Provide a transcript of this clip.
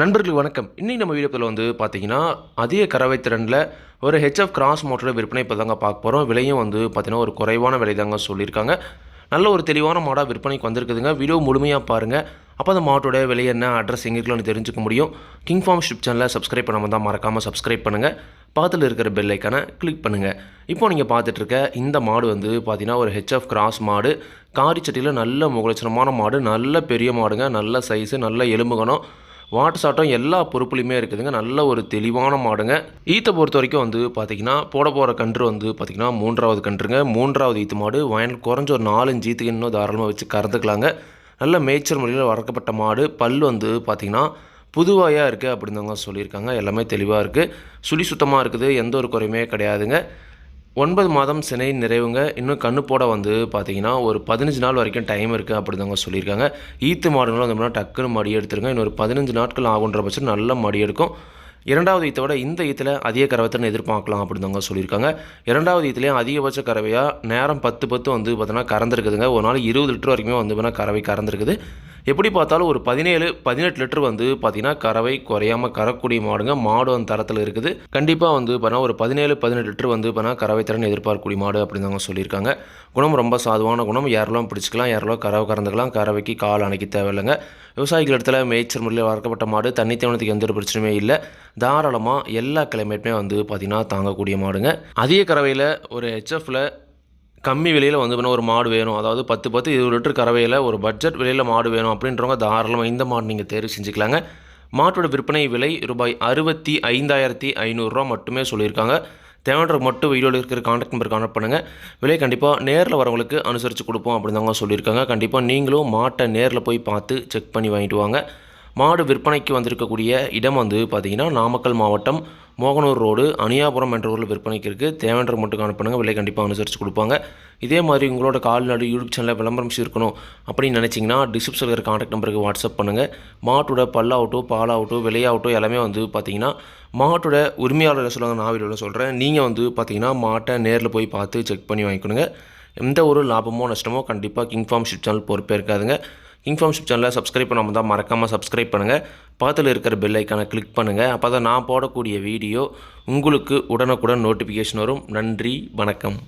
நண்பர்களுக்கு வணக்கம். இன்னைக்கு நம்ம வீடியோவில் வந்து பார்த்தீங்கன்னா அதிக கறவை திறனில் ஒரு ஹெச்எஃப் கிராஸ் மோட்டரோட விற்பனை இப்போ தாங்க பார்க்க போகிறோம் விலையும் வந்து பார்த்திங்கன்னா ஒரு குறைவான விலை தாங்க சொல்லியிருக்காங்க. நல்ல ஒரு தெளிவான மாடாக விற்பனைக்கு வந்திருக்குதுங்க. வீடியோ முழுமையாக பாருங்கள் அப்போ அந்த மாட்டோட விலை என்ன அட்ரஸ் எங்கே இருக்குன்னு தெரிஞ்சுக்க முடியும். கிங் ஃபார்ம் ஷிப் சேனலை சப்ஸ்கிரைப் பண்ணாமல் தான் மறக்காமல் சப்ஸ்கிரைப் பண்ணுங்கள் பக்கத்தில் இருக்கிற பெல் ஐக்கானை கிளிக் பண்ணுங்கள் இப்போ நீங்கள் பார்த்துட்ருக்க இந்த மாடு வந்து பார்த்தீங்கன்னா ஒரு ஹெச்எஃப் கிராஸ் மாடு. காரிச்சட்டியில் நல்ல முகலட்சணமான மாடு. நல்ல பெரிய மாடுங்க. நல்ல சைஸு நல்ல எலும்புகணும் வாட்டு சாட்டம் எல்லா பொறுப்புலையுமே இருக்குதுங்க. நல்ல ஒரு தெளிவான மாடுங்க. ஈத்தை பொறுத்த வரைக்கும் வந்து பார்த்திங்கன்னா போட போகிற கன்று வந்து பார்த்திங்கன்னா மூன்றாவது கன்றுங்க. மூன்றாவது ஈத்து மாடு வயல் குறைஞ்ச ஒரு நாலஞ்சு ஈத்துக்கு இன்னும் தாராளமாக வச்சு கறந்துக்கலாங்க. நல்ல மேய்ச்சல் முறையில் வளர்க்கப்பட்ட மாடு. பல் வந்து பார்த்திங்கன்னா புதுவாயாக இருக்குது அப்படின்னவங்க சொல்லியிருக்காங்க. எல்லாமே தெளிவாக இருக்குது சுழி சுத்தமாக இருக்குது. எந்த ஒரு குறையுமே கிடையாதுங்க. ஒன்பது மாதம் சினை நிறைவுங்க. இன்னும் கண்ணு போட வந்து பார்த்தீங்கன்னா ஒரு பதினஞ்சு நாள் வரைக்கும் டைம் இருக்குது அப்படி தாங்க சொல்லியிருக்காங்க. ஈத்து மாடுங்களும் அந்த மாதிரி டக்குன்னு மடி எடுத்துருங்க. இன்னொரு பதினஞ்சு நாட்கள் ஆகுன்ற பட்சம் நல்ல மடி எடுக்கும். இரண்டாவது ஈத்தை விட இந்த ஈத்தில் அதிக கறவைத்திறன் எதிர்பார்க்கலாம் அப்படிதாங்க சொல்லியிருக்காங்க. இரண்டாவது ஈத்துலேயும் அதிகபட்ச கறவையாக நேரம் பத்து பத்து வந்து பார்த்தீங்கன்னா கறந்துருக்குதுங்க. ஒரு நாள் இருபது லிட்டர் வரைக்குமே வந்து பார்த்தீங்கன்னா கறவை கறந்துருக்குது. எப்படி பார்த்தாலும் ஒரு பதினேழு பதினெட்டு லிட்டர் வந்து பார்த்தீங்கன்னா கறவை குறையாமல் கறக்கூடிய மாடுங்க மாடு அந்த தரத்தில் இருக்குது. கண்டிப்பாக வந்து பார்த்தா ஒரு பதினேழு பதினெட்டு லிட்டர் வந்து பார்த்தா கறவை திறன் எதிர்பார்க்கக்கூடிய மாடு அப்படின்னு அவங்க சொல்லியிருக்காங்க. குணம் ரொம்ப சாதுவான குணம். யாரெல்லாம் பிடிச்சிக்கலாம் யாரெல்லாம் கறவை கறந்துக்கலாம் கறவைக்கு கால் அணைக்க தேவையில்லைங்க. விவசாயிகள் இடத்துல மேய்ச்சல் முறையில் வளர்க்கப்பட்ட மாடு தண்ணி தேவனத்துக்கு எந்த ஒரு பிரச்சனையுமே இல்லை. தாராளமாக எல்லா கிளைமேட்டுமே வந்து பார்த்திங்கன்னா தாங்கக்கூடிய மாடுங்க. அதிக கறவையில் ஒரு ஹெச்எஃப்பில் கம்மி விலையில் வந்து பார்த்தீங்கன்னா ஒரு மாடு வேணும். அதாவது பத்து பத்து இருபது லிட்டர் கறவையில் ஒரு பட்ஜெட் விலையில் மாடு வேணும் அப்படின்றவங்க தாராளமாக இந்த மாடு நீங்கள் தேர்வு செஞ்சுக்கலாங்க. மாட்டோட விற்பனை விலை ரூபாய் அறுபத்தி ஐந்தாயிரத்தி ஐநூறுரூவா மட்டுமே சொல்லியிருக்காங்க. தேவைன்ற மட்டும் வீடியோவில் இருக்கிற காண்டாக்ட் நம்பர் கான்டாக்ட் பண்ணுங்கள் விலை கண்டிப்பாக நேரில் வரவங்களுக்கு அனுசரித்து கொடுப்போம் அப்படின்னு தாங்க சொல்லியிருக்காங்க. கண்டிப்பாக நீங்களும் மாட்டை நேரில் போய் பார்த்து செக் பண்ணி வாங்கிட்டு வாங்க. மாடு விற்பனைக்கு வந்திருக்கக்கூடிய இடம் வந்து பார்த்திங்கன்னா நாமக்கல் மாவட்டம் மோகனூர் ரோடு அணியாபுரம் என்ற ஊரில் விற்பனைக்கு இருக்குது தேவைன்ற மட்டும் அனுப்புனாங்க விலை கண்டிப்பாக அனுசரித்து கொடுப்பாங்க. இதே மாதிரி உங்களோட கால்நடை யூடியூப் சேனலில் விளம்பரம் இருக்கணும் அப்படின்னு நினச்சிங்கன்னா டிஸ்கிரிப்ஷனில் இருக்கிற காண்டாக்ட் நம்பருக்கு வாட்ஸ்அப் பண்ணுங்கள் மாட்டோட பல்லாகட்டும் பாலாகட்டும் விலையாகட்டும் எல்லாமே வந்து பார்த்திங்கன்னா மாட்டோட உரிமையாளர் சொல்லுவாங்க. நான் வீடியோவில் சொல்கிறேன் நீங்கள் வந்து பார்த்திங்கன்னா மாட்டை நேரில் போய் பார்த்து செக் பண்ணி வாங்கிக்கணுங்க. எந்த ஒரு லாபமோ நஷ்டமோ கண்டிப்பாக கிங் ஃபார்ம் ஷிப் சேனல் பொறுப்பே இருக்காதுங்க. கிங்ஃபார்ம் சேனலை சப்ஸ்கிரைப் பண்ணாமல் தான் மறக்காமல் சப்ஸ்கிரைப் பண்ணுங்கள் பக்கத்தில் இருக்கிற பெல் ஐக்கானை கிளிக் பண்ணுங்கள் அப்போ தான் நான் போடக்கூடிய வீடியோ உங்களுக்கு உடனுக்குடன் நோட்டிஃபிகேஷன் வரும். நன்றி வணக்கம்.